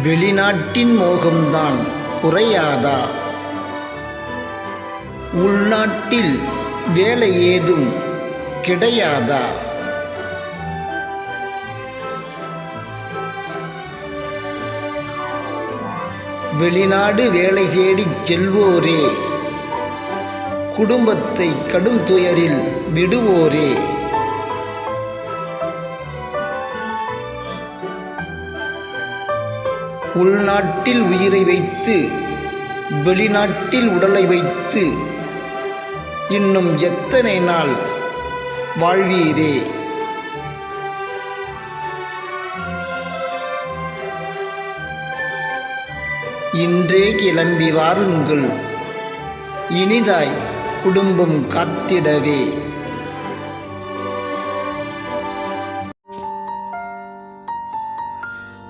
வெளிநாட்டின் மோகம்தான் குறையாதா? உள்நாட்டில் வேலை ஏதும் கிடையாதா? வெளிநாடு வேலை தேடிச் செல்வோரே குடும்பத்தை கடும் துயரில் விடுவோரே. உள்நாட்டில் உயிரை வைத்து வெளிநாட்டில் உடலை வைத்து இன்னும் எத்தனை நாள் வாழ்வீரே? இன்றே கிளம்பி வாருங்கள் இனிதாய் குடும்பம் காத்திடவே.